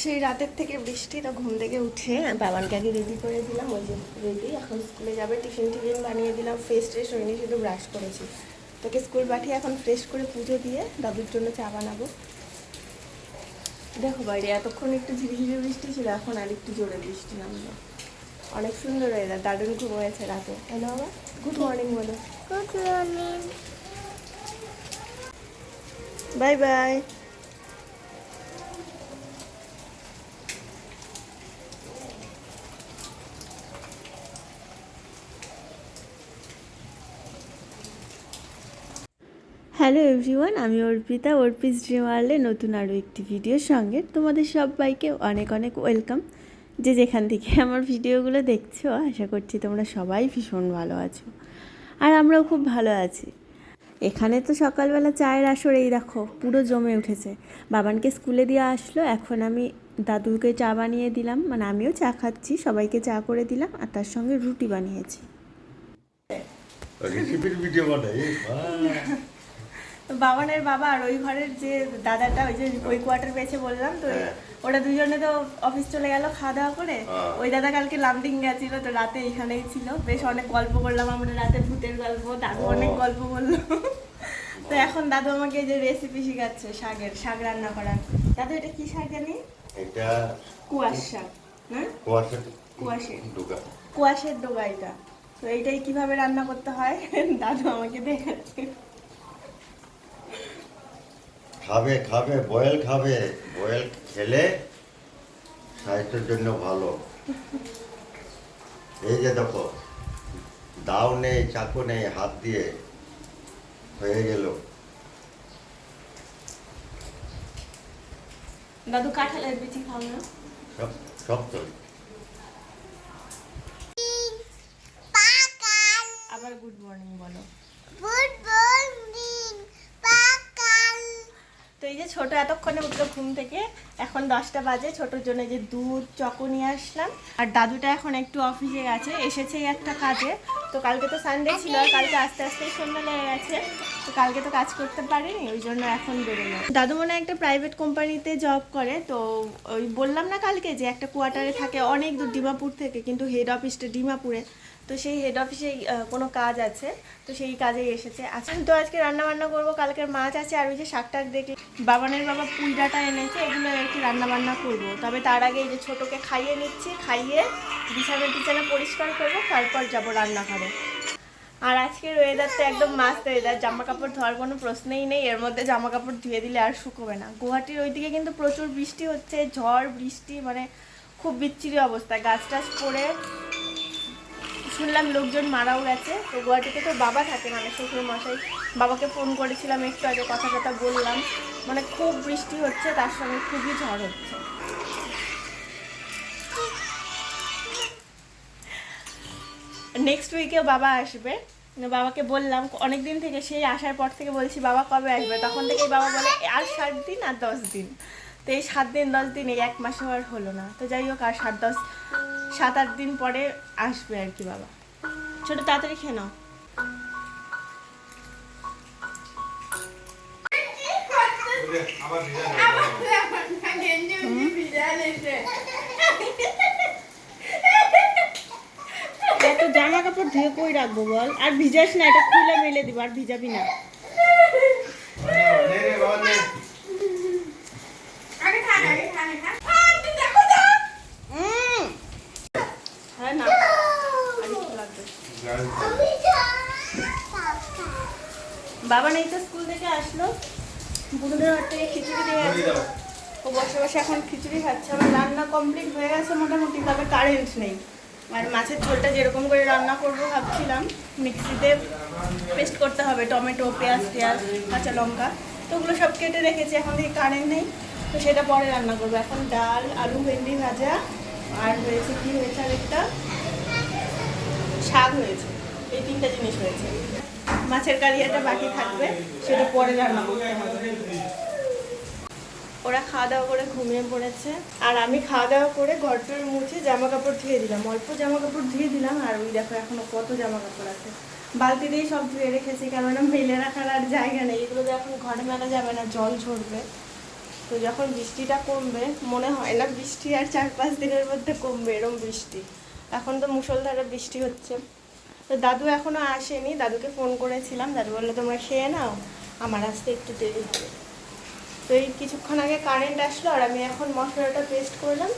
সেই রাতের থেকে বৃষ্টি তো ঘুম থেকে উঠে বাবানকে আগে রেডি করে দিলাম ওই যে রেডি এখন স্কুলে যাবে টিফিন টিফিন বানিয়ে দিলাম ফ্রেশ ট্রেশ হয়নি শুধু ব্রাশ করেছি। তোকে স্কুল পাঠিয়ে এখন ফ্রেশ করে পুজো দিয়ে দাদুর জন্য চা বানাবো। দেখো বাইরে এতক্ষণ একটু ঝিরিঝিরি বৃষ্টি ছিল এখন আর একটু জোরে বৃষ্টি নামলো। অনেক সুন্দর ওয়েদার দারুণ ঘুম হয়েছে রাতে। হ্যালো বাবা গুড মর্নিং বলো। Good morning bye bye hello everyone, আমি অর্পিতা। অর্পিস ড্রিম ওয়ার্ল্ডে নতুন আরও একটি ভিডিওর সঙ্গে তোমাদের সবাইকে অনেক অনেক ওয়েলকাম। যে যেখান থেকে আমার ভিডিওগুলো দেখছ, আশা করছি তোমরা সবাই ভীষণ ভালো আছো আর আমরাও খুব ভালো আছি। এখানে তো সকালবেলা চায়ের আসর, এই দেখো, পুরো জমে উঠেছে। বাবানকে স্কুলে দিয়ে আসলো, এখন আমি দাদুকে চা বানিয়ে দিলাম। মানে আমিও চা খাচ্ছি, সবাইকে চা করে দিলাম, আর তার সঙ্গে রুটি বানিয়েছি। রেসিপির ভিডিও বানাই? বাবানের বাবা আর ওই ঘরের যে দাদাটা ওই যে ওই কোয়ার্টার পেয়েছে বললাম তো হ্যাঁ। ওরা দুজনে তো অফিস চলে গেল খাওয়া দাওয়া করে। হ্যাঁ। ওই দাদা কালকে লামডিং গেছিল তো রাতে এখানেই ছিল। বেশ অনেক গল্প করলাম আমরা রাতে ভূতের গল্প দাদু অনেক গল্প বলল তো এখন দাদু আমাকে এই যে রেসিপি শিখাচ্ছে শাকের শাক রান্না করার। দাদু এটা কি শাক জানি? এটা কুয়াশ শাক হ্যাঁ? কুয়াশা কুয়াশের। ঢুকা কুয়াশের ডোগা এটা। তো এইটাই কীভাবে রান্না করতে হয় দাদু আমাকে দেখাচ্ছে। খাবে খাবে বয়েল খাবে। বয়েল খেলে স্বাস্থ্যের জন্য ভালো। এই যে দেখো দাও নেই চাকু নেই হাত দিয়ে হয়ে গেল। দাদু কাঁঠালের বিচি খাও না? সব সব তো। আবার গুড মর্নিং বলো। গুড মর্নিং পাকাল তো এই যে ছোট এতক্ষণে উঠল ঘুম থেকে, এখন দশটা বাজে, ছোটোর জন্য যে দুধ, চকো নিয়ে আসলাম। আর দাদুটা এখন একটু অফিসে গেছে, এসেছে একটা কাজে। তো কালকে তো সানডে ছিল, আর কালকে আস্তে আস্তে সন্ধ্যা লেগে গেছে। তো কালকে তো কাজ করতে পারিনি, ওই জন্য এখন বেরোলো। দাদু মনে একটা প্রাইভেট কোম্পানিতে জব করে, তো ওই বললাম না কালকে যে একটা কোয়ার্টারে থাকে অনেক দূর, ডিমাপুর থেকে, কিন্তু হেড অফিসটা ডিমাপুরে। তো সেই হেড অফিসে কোনো কাজ আছে? তো সেই কাজেই এসেছে। আচ্ছা তো আজকে রান্না বান্না করব। কালকের মাছ আছে, আর ওই যে শাক টাক দেখে বাবানের বাবা পুঁই ডাঁটা এনেছে, এগুলো একটু রান্না বান্না করব। তবে তার আগে এই যে ছোটোকে খাইয়ে নিচ্ছি, খাইয়ে বিছানা পরিষ্কার করব, তারপর যাব রান্নাঘরে। আর আজকের ওয়েদার তো একদম মাস্ত ওয়েদার জামা কাপড় ধোয়ার কোনো প্রশ্নই নেই, এর মধ্যে জামা কাপড় ধুয়ে দিলে আর শুকোবে না। গুয়াহাটির ওইদিকে কিন্তু প্রচুর বৃষ্টি হচ্ছে, ঝড়, বৃষ্টি মানে খুব বিচ্ছিরি অবস্থা। গাছ টাছ পড়ে শুনলাম লোকজন মারাও গেছে। তো গুয়াহাটিতে তো বাবা থাকে মানে শ্বশুর মশাই বাবাকে ফোন করেছিলাম একটু আগে কথা কথা বললাম। মানে খুব বৃষ্টি হচ্ছে, তার সঙ্গে খুবই ঝড় হচ্ছে। নেক্সট উইকে বাবা আসবে। বাবাকে বললাম অনেক দিন থেকে সেই আসার পর থেকে বলছি, বাবা কবে আসবে? তখন থেকেই বাবা বলে আর সাত দিন আর দশ দিন। তো এই সাত দিন, দশ দিন, এই এক মাসে আর হলো না। তো যাই হোক, আর সাত দশ সাত আট দিন পরে আসবে আর কি বাবা। ছোট, তাড়াতাড়ি খেয়ে নাও। জামা কাপড় ধুয়ে কই রাখব বল? আর ভিজাস না, এটা খুলে মেলে দিব, আর ভিজাবি না উম। হ্যাঁ না আর একটু লাগবে বাবা নেই তো স্কুল থেকে আসলো। বুনুদের হাত থেকে খিচুড়ি দিয়ে গেছে ও বসে বসে এখন খিচুড়ি খাচ্ছে। আমার রান্না কমপ্লিট হয়ে গেছে মোটামুটি তবে কারেন্ট নেই। আর মাছের ঝোলটা যেরকম করে রান্না করব ভাবছিলাম মিক্সিতে পেস্ট করতে হবে টমেটো পেঁয়াজ টেয়াজ কাঁচা লঙ্কা। তো ওগুলো সব কেটে রেখেছি এখন থেকে কারেন্ট নেই। তো সেটা পরে রান্না করব। এখন ডাল আলু ভেন্ডি ভাজা আর হয়েছে কি হয়েছে আরেকটা? শাক হয়েছে। এই তিনটা জিনিস হয়েছে। মাছের কালিয়াটা বাকি থাকবে, সেটা পরে রান্না করতে হবে। ওরা খাওয়া দাওয়া করে ঘুমিয়ে পড়েছে। আর আমি খাওয়া দাওয়া করে ঘরটর মুছে জামা কাপড় ধুয়ে দিলাম। অল্প জামা কাপড় ধুয়ে দিলাম, আর ওই দেখো এখনও কত জামা কাপড় আছে। বালতি দিয়েই সব ধুয়ে রেখেছি, কেননা মেলে রাখার আর জায়গা নেই। এগুলো তো এখন ঘরে মেলা যাবে না, জল ঝরবে। তো যখন বৃষ্টিটা কমবে, মনে হয় না বৃষ্টি আর চার পাঁচ দিনের মধ্যে কমবে, এরম বৃষ্টি। এখন তো মুষলধারে বৃষ্টি হচ্ছে। তো দাদু এখনও আসেনি, দাদুকে ফোন করেছিলাম, দাদু বলল, তোমরা খেয়ে নাও, আমার আসতে একটু দেরি হবে। তো এই কিছুক্ষণ আগে কারেন্ট আসলো, আর আমি এখন মশলাটা পেস্ট করলাম।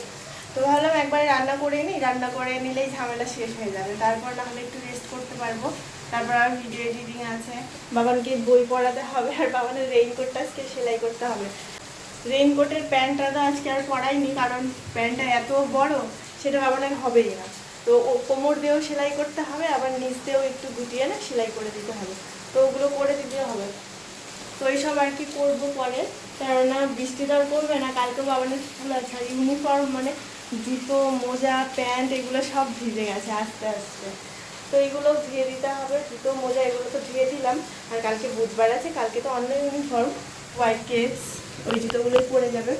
তো ভাবলাম একবার রান্না করে নিই, রান্না করে নিলেই ঝামেলা শেষ হয়ে যাবে। তারপর না হলে একটু রেস্ট করতে পারব। তারপর আর ভিডিও এডিটিং আছে। বাবানকে বই পড়াতে হবে, আর বাবানের রেইনকোটটা আজকে সেলাই করতে হবে। রেইনকোটের প্যান্টটা তো আজকে আর পরাইনি, কারণ প্যান্টটা এত বড়, সেটা বাবানের হবেই না। তো ও কোমর দিয়েও সেলাই করতে হবে, আবার নিচ দিয়েও একটু গুটিয়ে না সেলাই করে দিতে হবে। তো ওগুলো করে দিতে হবে। তো এইসব আর কি করব পরে। কেননা বৃষ্টি তো আর পড়বে না, কালকে বাবানের স্কুল আছে। আর ইউনিফর্ম মানে জুতো, মোজা, প্যান্ট এগুলো সব ভিজে গেছে আস্তে আস্তে। তো এগুলো ধুয়ে দিতে হবে, জুতো, মোজা এগুলো তো ধুয়ে দিলাম। আর কালকে বুধবার আছে, কালকে তো অন্য ইউনিফর্ম হোয়াইট কেটস ওই জুতোগুলোই পরে যাবে।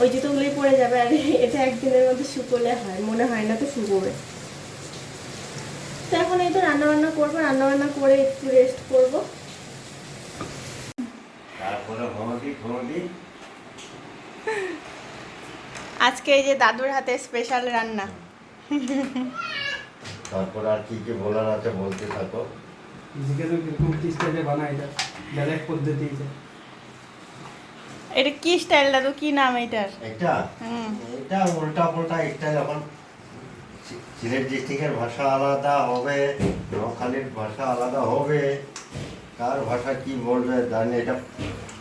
ওই জুতোগুলোই পরে যাবে আর এটা একদিনের মধ্যে শুকোলে হয় মনে হয় না তো শুকোবে। তো এখন এই তো রান্নাবান্না করব রান্নাবান্না করে একটু রেস্ট করব। আজকে এই যে দাদুর হাতে স্পেশাল রান্না। তারপর আর কি কি বলার আছে বলতে থাকো। জিজ্ঞাসা কীরকম কি স্টাইলে বানায় এটা ডাইরেক্ট পদ্ধতি। এটা এটা কি স্টাইল দাদু? কি নাম এটার? এটা? এটা উল্টা পাল্টা স্টাইল এখন সি- সিলেট ডিস্ট্রিক্টের ভাষা আলাদা হবে নোয়াখালীর ভাষা আলাদা হবে কার ভাষা কি বলবে জানি এটা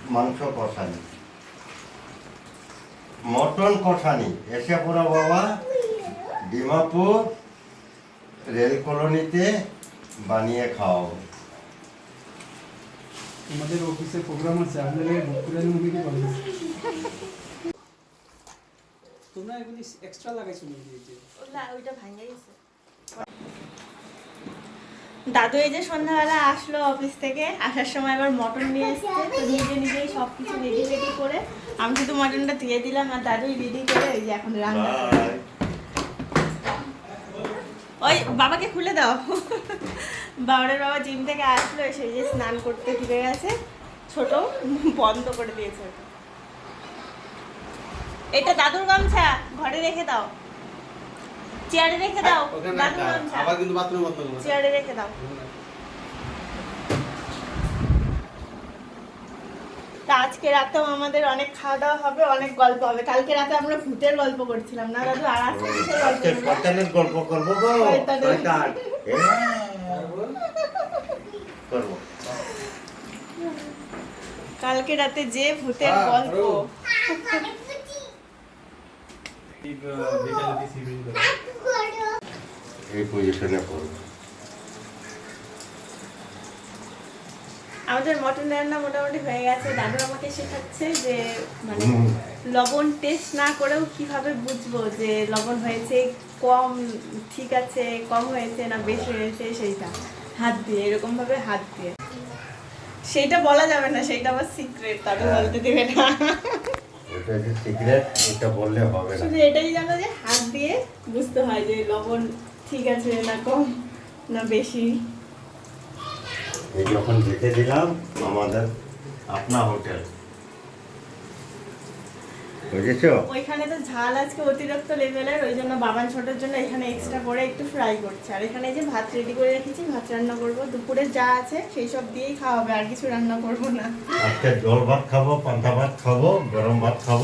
মাংস কষানি। মটন কষানি পড়া বাবা ডিমাপুর রেল কলোনিতে বানিয়ে খাওয়াবো। আমাদের অফিসে প্রোগ্রাম আছে আপনাদের বুক করে নেব কি বলব তোমরা এগুলি এক্সট্রা লাগাইছো নাকি এই যে? ওইটা ভাঙে গেছে দাদু এই যে সন্ধ্যাবেলা আসলো অফিস থেকে আসার সময় আবার মটন নিয়ে এসছে তো নিজে নিজেই সব কিছু রেডি রেডি করে আমি শুধু মটনটা দিয়ে দিলাম আর দাদুই রেডি করে এই যে এখন রান্না করে। ওই বাবাকে খুলে দাও। বাবারের বাবা জিম থেকে আসলো এসে যে স্নান করতে ফিরে গেছে। ছোট বন্ধ করে দিয়েছে এটা দাদুর গামছা ঘরে রেখে দাও। চেয়ারে রেখে দাও দাদুর গামছা। আবার কিন্তু বাথরুম বন্ধ করব চেয়ারে রেখে দাও। তা আজকে রাতেও আমাদের অনেক খাওয়া দাওয়া হবে অনেক গল্প হবে। কালকে রাতে আমরা ভূতের গল্প করছিলাম না দাদু? আর আজকে কিসের গল্প আজকে শয়তানের গল্প করব গো শয়তান এ, কালকে রাতে যে ভূতের হ্যাঁ, গল্প। এই পজিশনে করব আমাদের মটন রান্না মোটামুটি হয়ে গেছে। দাদু আমাকে শেখাচ্ছে যে মানে লবণ টেস্ট না করেও কীভাবে বুঝব যে লবণ হয়েছে কম ঠিক আছে কম হয়েছে না বেশি হয়েছে সেইটা। হাত দিয়ে এরকম ভাবে হাত দিয়ে। সেইটা বলা যাবে না সেইটা আবার সিক্রেট দাদু হ্যাঁ। বলতে দেবে না। ওটা যে সিক্রেট এটা বললে হবে না। শুধু এটাই জানো যে হাত দিয়ে বুঝতে হয় যে লবণ ঠিক আছে না কম না বেশি। এই যখন যেতে দিলাম আমাদের আপনা হোটেল। বুঝেছ? ওইখানে তো ঝাল আজকে অতিরিক্ত লেভেলের ওই জন্য বাবান ছোটোর জন্য এখানে এক্সট্রা করে একটু ফ্রাই করছে। আর এখানে যে ভাত রেডি করে রেখেছি ভাত রান্না করব। দুপুরে যা আছে সেই সব দিয়েই খাওয়া হবে আর কিছু রান্না করব না। আজকে জল ভাত খাব পান্তা ভাত খাব গরম ভাত খাব।